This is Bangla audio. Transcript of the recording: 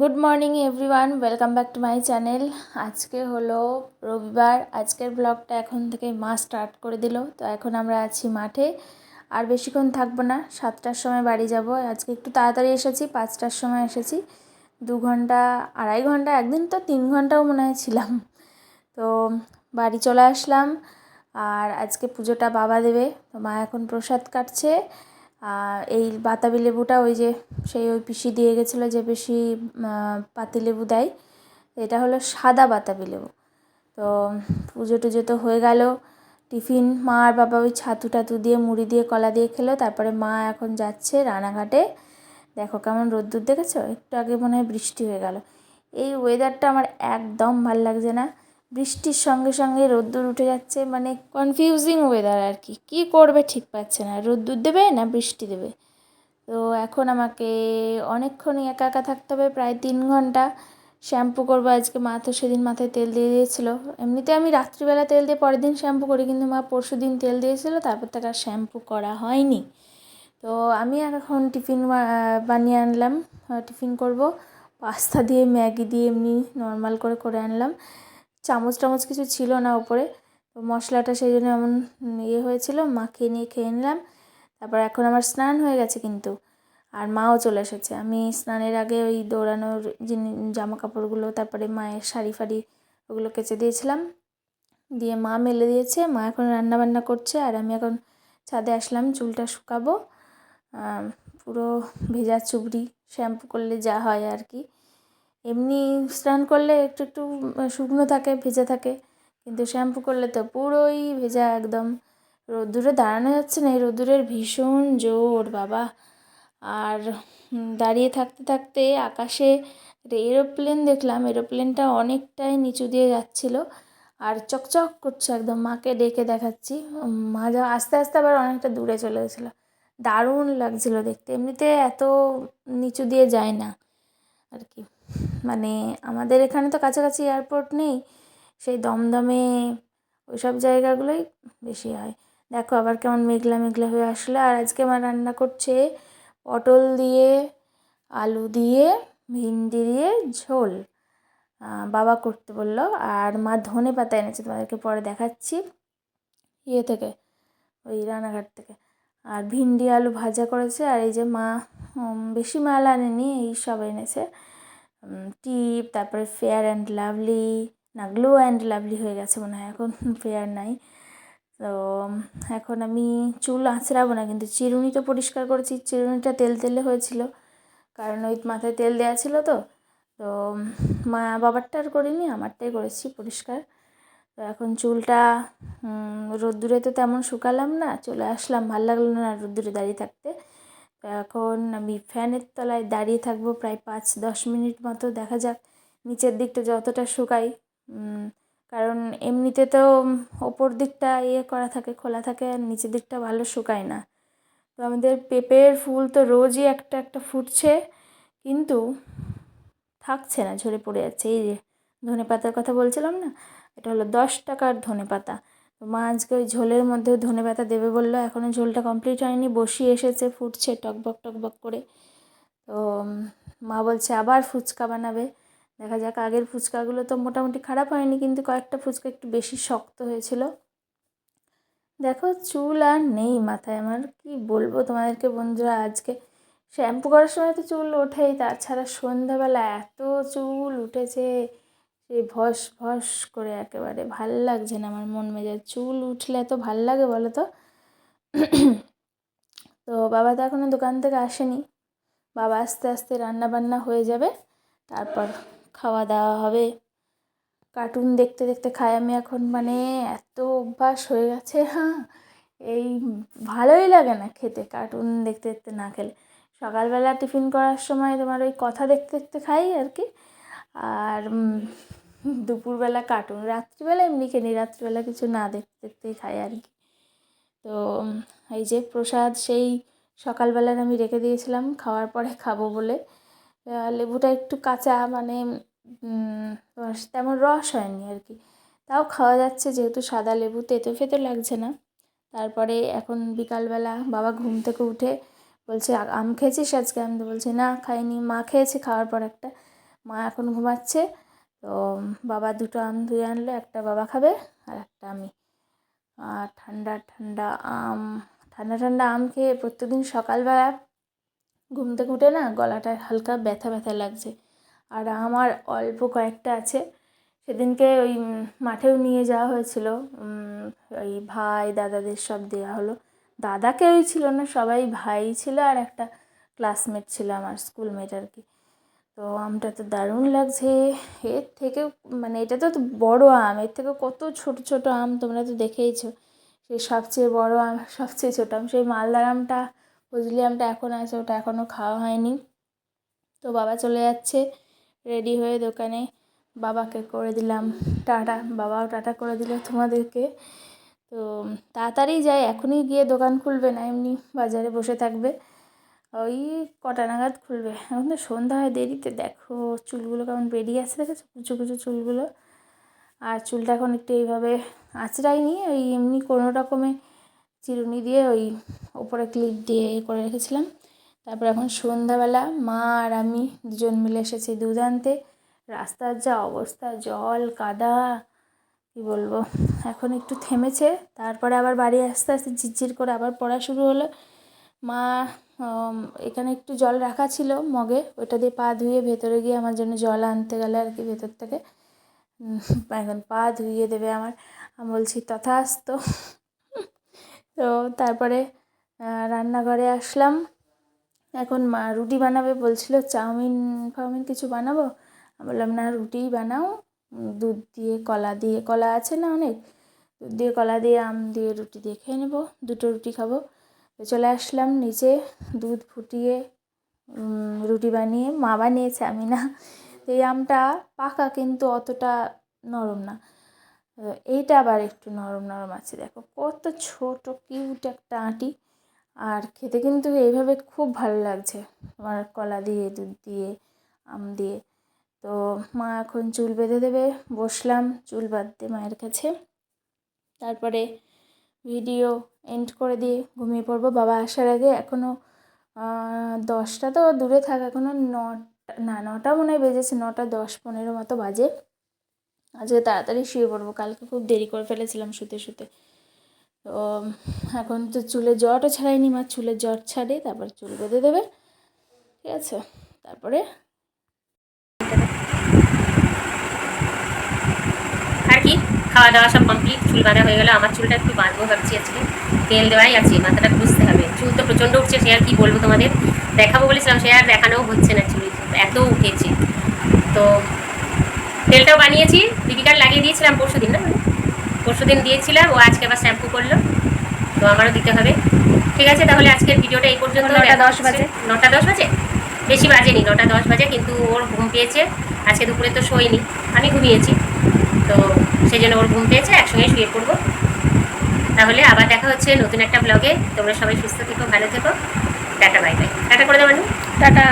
Good morning everyone welcome back to my channel আজকে হলো রবিবার। আজকের ব্লগটা এখন থেকে মা স্টার্ট করে দিল। তো এখন আমরা আছি মাঠে। আর বেশিক্ষণ থাকব না। সাতটার সময় বাড়ি যাব। আজকে একটু তাড়াতাড়ি এসেছি। পাঁচটার সময় এসেছি। দু ঘণ্টা, আড়াই ঘণ্টা, একদিন তো তিন ঘন্টাও মনে হয় ছিলাম। তো বাড়ি চলে আসলাম। আর আজকে পুজোটা বাবা দেবে। তো মা এখন প্রসাদ কাটছে। এই বাতাবি লেবুটা ওই যে সেই ওই পিসি দিয়ে গেছিল যে পিসি পাতিলেবু দেয়, এটা হলো সাদা বাতাবি লেবু। তো পুজো টুজো তো হয়ে গেল, টিফিন মা আর বাবা ওই ছাতু টাতু দিয়ে, মুড়ি দিয়ে, কলা দিয়ে খেলো, তারপরে মা এখন যাচ্ছে রানাঘাটে। দেখো কেমন রোদ্দুর, দেখেছ? একটু আগে মনে হয় বৃষ্টি হয়ে গেল। এই ওয়েদারটা আমার একদম ভালো লাগছে না। বৃষ্টির সঙ্গে সঙ্গে রোদ্দুর উঠে যাচ্ছে মানে কনফিউজিং ওয়েদার আর কি। কী করবে ঠিক পাচ্ছে না, রোদ্দুর দেবে না বৃষ্টি দেবে? তো এখন আমাকে অনেকক্ষণই একা একা থাকতে হবে, প্রায় তিন ঘণ্টা। শ্যাম্পু করব আজকে, মা তো সেদিন মাথায় তেল দিয়ে দিয়েছিল। এমনিতে আমি রাত্রিবেলা তেল দিয়ে পরের দিন শ্যাম্পু করি, কিন্তু মা পরশু দিন তেল দিয়েছিল, তারপর থেকে আর শ্যাম্পু করা হয়নি। তো আমি এখন টিফিন বানিয়ে আনলাম টিফিন করব। পাস্তা দিয়ে, ম্যাগি দিয়ে এমনি নর্মাল করে করে আনলাম। চামচ টামচ কিছু ছিল না ওপরে তো মশলাটা সেই জন্য এমন ইয়ে হয়েছিল, মাখিয়ে নিয়ে খেয়ে নিলাম। তারপর এখন আমার স্নান হয়ে গেছে কিন্তু, আর মাও চলে এসেছে। আমি স্নানের আগে ওই দৌড়ানোর জামা কাপড়গুলো তারপরে মায়ের শাড়ি ফাড়ি ওগুলো কেচে দিয়েছিলাম। দিয়ে মা মেলে দিয়েছে, মা এখন রান্না বান্না করছে, আর আমি এখন ছাদে আসলাম চুলটা শুকাবো। পুরো ভেজা চুবড়ি, শ্যাম্পু করলে যা হয় আর কি। এমনি স্নান করলে একটু একটু শুকনো থাকে, ভেজা থাকে। কিন্তু শ্যাম্পু করলে তো পুরোই ভেজা একদম। রোদ্দুরে দাঁড়ানো যাচ্ছে না, এই রোদ্দুরের ভীষণ জোর, বাবা। আর দাঁড়িয়ে থাকতে থাকতে আকাশে এরোপ্লেন দেখলাম। এরোপ্লেনটা অনেকটাই নিচু দিয়ে যাচ্ছিল। আর চকচক করছে একদম, মাকে ডেকে দেখাচ্ছি। মা যা, আস্তে আস্তে আবার অনেকটা দূরে চলে গেছিল। দারুণ লাগছিল দেখতে। এমনিতে এত নিচু দিয়ে যায় না আর কি। মানে আমাদের এখানে তো কাছাকাছি এয়ারপোর্ট নেই, সেই দমদমে ওই সব জায়গাগুলোই বেশি হয়। দেখো আবার কেমন মেঘলা মেঘলা হয়ে আসলো, আর আজকে মা রান্না করছে পটল দিয়ে, আলু দিয়ে, ভিন্ডি দিয়ে ঝোল। বাবা করতে বলল, আর মা ধনে পাতা এনেছে, তোমাদেরকে পরে দেখাচ্ছি। ইয়ে থেকে, ওই রানাঘাট থেকে। আর ভিন্ডি, আলু ভাজা করেছে, আর এই যে মা বেশি মাল আনেনি, এই সব এনেছে। টিপ, তারপরে ফেয়ার অ্যান্ড লাভলি না গ্লো অ্যান্ড লাভলি হয়ে গেছে মনে হয়, এখন ফেয়ার নাই। তো এখন আমি চুল আঁচড়াবো না, কিন্তু চিরুনি তো পরিষ্কার করেছি, চিরুনিটা তেল তেলে হয়েছিল, কারণ ওই মাথায় তেল দেওয়া ছিল তো। তো মা বাবারটা আর করিনি, আমারটাই করেছি পরিষ্কার। তো এখন চুলটা রোদ্দুরে তো তেমন শুকালাম না, চলে আসলাম, ভালো লাগল না রোদ্দুরে দাঁড়িয়ে থাকতে। তো এখন আমি ফ্যানের তলায় দাঁড়িয়ে থাকব প্রায় পাঁচ, দশ মিনিট মতো, দেখা যাক নিচের দিকটা যতটা শুকাই। কারণ এমনিতে তো ওপর দিকটা ইয়ে করা থাকে, খোলা থাকে, আর নিচের দিকটা ভালো শুকায় না। তো আমাদের পেঁপের ফুল তো রোজই একটা একটা ফুটছে, কিন্তু থাকছে না, ঝরে পড়ে যাচ্ছে। এই যে ধনে পাতার কথা বলছিলাম না, এটা হলো দশ টাকার ধনে পাতা মা আজকে ওই ঝোলের মধ্যেও ধনে পাতা দেবে বলল এখনও ঝোলটা কমপ্লিট হয়নি, বসিয়ে এসেছে, ফুটছে টকবক টকবক করে। তো মা বলছে আবার ফুচকা বানাবে। দেখা যাক, আগের ফুচকাগুলো তো মোটামুটি খারাপ হয়নি, কিন্তু কয়েকটা ফুচকা একটু বেশি শক্ত হয়েছিল। দেখো, চুল আর নেই মাথায়, আমার কি বলব তোমাদেরকে বন্ধুরা, আজকে শ্যাম্পু করার সময় তো চুল ওঠেই, তাছাড়া সন্ধ্যাবেলা এত চুল উঠেছে। সে ভস ভস করে একেবারে ভালো লাগছে না আমার মন মেজাজ। চুল উঠলে এত ভালো লাগে বলো তো? তো বাবা তো এখনও দোকান থেকে আসেনি। বাবা আস্তে আস্তে রান্না বান্না হয়ে যাবে, তারপর খাওয়া দাওয়া হবে। কার্টুন দেখতে দেখতে খাই আমি এখন মানে এত অভ্যাস হয়ে গেছে হ্যাঁ। এই ভালোই লাগে না খেতে, কার্টুন দেখতে দেখতে না খেলে। সকালবেলা টিফিন করার সময় তোমার ওই কথা দেখতে দেখতে খাই আর কি। আর দুপুরবেলা কার্টুন রাত্রিবেলা এমনি খেলি, রাত্রিবেলা কিছু না দেখতে দেখতেই খাই আর কি। তো এই যে প্রসাদ সেই সকালবেলার আমি রেখে দিয়েছিলাম, খাওয়ার পরে খাব বলে। লেবুটা একটু কাঁচা মানে তেমন রস হয়নি আর কি। তাও খাওয়া যাচ্ছে, যেহেতু সাদা লেবু, তেতো ফেতো লাগছে না। তারপরে এখন বিকালবেলা বাবা ঘুম থেকে উঠে বলছে আম খেয়েছিস আজকে? আমি তো বলছি, না, খাইনি। মা খেয়েছে খাওয়ার পর একটা। মা এখন ঘুমাচ্ছে তো বাবা দুটো আম ধুয়ে আনলো, একটা বাবা খাবে আর একটা আমি। আর ঠান্ডা ঠান্ডা আম, ঠান্ডা ঠান্ডা আম খেয়ে প্রত্যেকদিন সকালবেলা ঘুম থেকে উঠে না গলাটা হালকা ব্যথা ব্যথা লাগছে। আর আমার অল্প কয়েকটা আছে। সেদিনকে ওই মাঠেও নিয়ে যাওয়া হয়েছিল। ওই ভাই, দাদাদের সব দেওয়া হলো। দাদা কেউই ছিল না, সবাই ভাই ছিল আর একটা ক্লাসমেট ছিল আমার স্কুলমেট আর কি। তো আমটা তো দারুণ লাগছে। এর থেকেও মানে এটা তো বড় আম, এর থেকে কত ছোট ছোট আম তোমরা তো দেখেইছো। সেই সবচেয়ে বড় আম, সবচেয়ে ছোট আম, সেই মালদার আমটা, ফজলি আমটা এখন আছে, ওটা এখনও খাওয়া হয়নি। তো বাবা চলে যাচ্ছে রেডি হয়ে দোকানে। বাবাকে করে দিলাম, টাটা। বাবাও টাটা করে দিল তোমাদেরকে। তো তাড়াতাড়ি যায় এখনই গিয়ে দোকান খুলবে না, এমনি বাজারে বসে থাকবে। ওই কটা নাগাদ খুলবে। এখন তো সন্ধ্যা হয় দেরিতে। দেখো চুলগুলো কেমন বেরিয়ে আসছে, দেখেছ? কুচো কুচো চুলগুলো। আর চুলটা এখন একটু এইভাবে আঁচড়াইনি, ওই এমনি কোনো রকমে চিরুনি দিয়ে ওই ওপরে ক্লিপ দিয়ে করে রেখেছিলাম। তারপর এখন সন্ধ্যাবেলা মা আর আমি দুজন মিলে এসেছি দুধ আনতে। রাস্তার যা অবস্থা, জল, কাদা, কী বলব? এখন একটু থেমেছে। তারপরে আবার বাড়ি আস্তে আস্তে ঝিরঝির করে আবার পড়া শুরু হলো। মা এখানে একটু জল রাখা ছিল মগে। ওটা দিয়ে পা ধুয়ে ভেতরে গিয়ে আমার জন্য জল আনতে গেলে আর কি ভেতর থেকে। এখন পা ধুইয়ে দেবে আমার। আমি বলছি, তথাস্ত। তো তারপরে রান্নাঘরে আসলাম। এখন মা রুটি বানাবে বলছিল, চাউমিন, ফাউমিন কিছু বানাবো? বললাম, না রুটিই বানাও। দুধ দিয়ে কলা দিয়ে, কলা আছে না অনেক? দুধ দিয়ে কলা দিয়ে, আম দিয়ে রুটি দিয়ে খেয়ে নেব। দুটো রুটি খাব। চলে আসলাম নিচে, দুধ ফুটিয়ে রুটি বানিয়ে। মা বানিয়েছে, আমি না। এই আমটা পাকা কিন্তু অতটা নরম না। এইটা আবার একটু নরম নরম আছে। দেখো কত ছোট, কিউট একটা আঁটি। আর খেতে কিন্তু এইভাবে খুব ভালো লাগছে। আমার কলা দিয়ে, দুধ দিয়ে, আম দিয়ে। তো মা এখন চুল বেঁধে দেবে। বসলাম, চুল বাঁধতে মায়ের কাছে। তারপরে ভিডিও এন্ড করে দিয়ে ঘুমিয়ে পড়ব। বাবা আসার আগে এখনও দশটা তো দূরে থাক এখনও নটা, না, নটা মনে হয় বেজেছে, নটা দশ পনেরো মতো বাজে। আজকে তাড়াতাড়ি শুয়ে পড়ব, কালকে খুব দেরি করে ফেলেছিলাম শুতে শুতে। তো, এখন তো চুলে জ্বরও ছাড়াইনি মা, চুলের জ্বর ছাড়ে, তারপর চুল বেঁধে দেবে, ঠিক আছে? তারপরে আর কি? খাওয়া দাওয়া সব কমপ্লিট চুল বাঁধা হয়ে গেল, আমার চুলটা একটু বাঁধবো ভাবছি আজকে। তেল দেওয়াই আছে মাথাটা খুঁজতে হবে। চুল তো প্রচণ্ড উঠছে সে আর কি বলব তোমাদের? দেখাবো বলেছিলাম সে আর দেখানোও হচ্ছে না চুল এত উঠেছে। তো তেলটাও বানিয়েছি দীপিকার লাগিয়ে দিয়েছিলাম পরশু দিন না? পরশু দিন দিয়েছিলাম ও আজকে আবার শ্যাম্পু করল তো আমারও দিতে হবে। ঠিক আছে তাহলে আজকের ভিডিওটা এই পর্যন্ত নটা দশ বাজে। নটা দশ বাজে? বেশি বাজেনি নটা দশ বাজে কিন্তু ওর ঘুম পেয়েছে। আজকে দুপুরে তো শোয়নি আমি ঘুমিয়েছি। তো সেই জন্য ওর ঘুম পেয়েছে একসঙ্গে শুয়ে পড়ব। তাহলে আবার দেখা হচ্ছে নতুন একটা ব্লগে তোমরা সবাই সুস্থ থেকো, ভালো থেকো। টাটা বাই বাই টাটা করে দেবো টাটা।